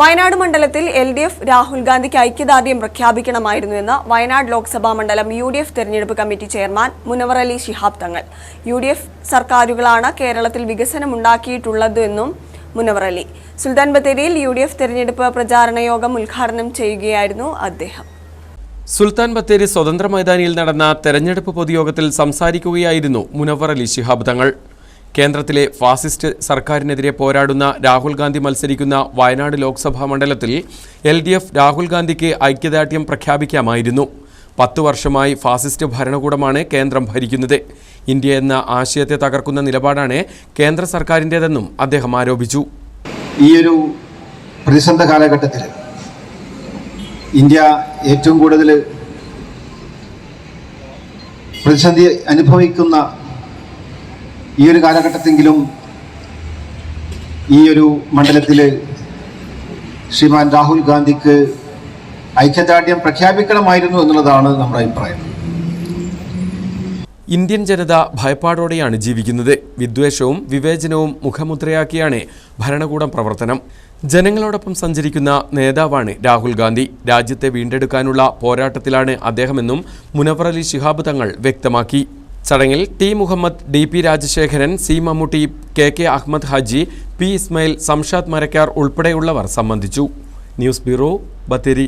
വയനാട് മണ്ഡലത്തിൽ L D F Rahul ഗാന്ധിക്ക് ഐക്യദാർഢ്യം പ്രഖ്യാപിക്കണമായിരുന്നുവെന്ന് വയനാട് ലോക്സഭാ മണ്ഡലം യു ഡി എഫ് തെരഞ്ഞെടുപ്പ് committee chairman Munavar Ali Shihab Thangal. U D F സർക്കാരുകളാണ് കേരളത്തിൽ വികസനം ഉണ്ടാക്കിയിട്ടുള്ളതെന്നും മുനവർ അലി. സുൽത്താൻ ബത്തേരിയിൽ യു ഡി എഫ് തെരഞ്ഞെടുപ്പ് പ്രചാരണ യോഗം ഉദ്ഘാടനം ചെയ്യുകയായിരുന്നു അദ്ദേഹം. സുൽത്താൻ ബത്തേരി സ്വതന്ത്ര മൈതാനിയിൽ നടന്ന തെരഞ്ഞെടുപ്പ് പൊതുയോഗത്തിൽ സംസാരിക്കുകയായിരുന്നു മുനവർ അലി ശിഹാബ് തങ്ങൾ. കേന്ദ്രത്തിലെ ഫാസിസ്റ്റ് സർക്കാരിനെതിരെ പോരാടുന്ന രാഹുൽ ഗാന്ധി മത്സരിക്കുന്ന വയനാട് ലോക്സഭാ മണ്ഡലത്തിൽ എൽ ഡി എഫ് രാഹുൽ ഗാന്ധിക്ക് ഐക്യദാർഢ്യം പ്രഖ്യാപിക്കാമായിരുന്നു. പത്തു വർഷമായി ഫാസിസ്റ്റ് ഭരണകൂടമാണ് കേന്ദ്രം ഭരിക്കുന്നത്. ഇന്ത്യ എന്ന ആശയത്തെ തകർക്കുന്ന നിലപാടാണ് കേന്ദ്ര സർക്കാരിന്റേതെന്നും അദ്ദേഹം ആരോപിച്ചു. ഈ ഒരു പ്രതിസന്ധ കാലഘട്ടത്തിൽ ഇന്ത്യ ഏറ്റവും കൂടുതൽ പ്രതിസന്ധി അനുഭവിക്കുന്ന ഈ ഒരു കാലഘട്ടത്തെങ്കിലും ഈ ഒരു മണ്ഡലത്തിൽ ശ്രീമാൻ രാഹുൽ ഗാന്ധിക്ക് ഐക്യദാർഢ്യം പ്രഖ്യാപിക്കണമായിരുന്നു എന്നുള്ളതാണ് നമ്മുടെ അഭിപ്രായം. ഇന്ത്യൻ ജനത ഭയപ്പാടോടെയാണ് ജീവിക്കുന്നത്. വിദ്വേഷവും വിവേചനവും മുഖമുദ്രയാക്കിയാണ് ഭരണകൂടം പ്രവർത്തനം. ജനങ്ങളോടൊപ്പം സഞ്ചരിക്കുന്ന നേതാവാണ് രാഹുൽ ഗാന്ധി. രാജ്യത്തെ വീണ്ടെടുക്കാനുള്ള പോരാട്ടത്തിലാണ് അദ്ദേഹമെന്നും മുനവർ അലി ശിഹാബ് തങ്ങൾ വ്യക്തമാക്കി. ചടങ്ങിൽ T Muhammad D P Rajasekharan C Mammootty K K Ahmed Haji P Ismail Samshad Marakkar ഉൾപ്പെടെയുള്ളവർ സംബന്ധിച്ചു. News bureau Bathery.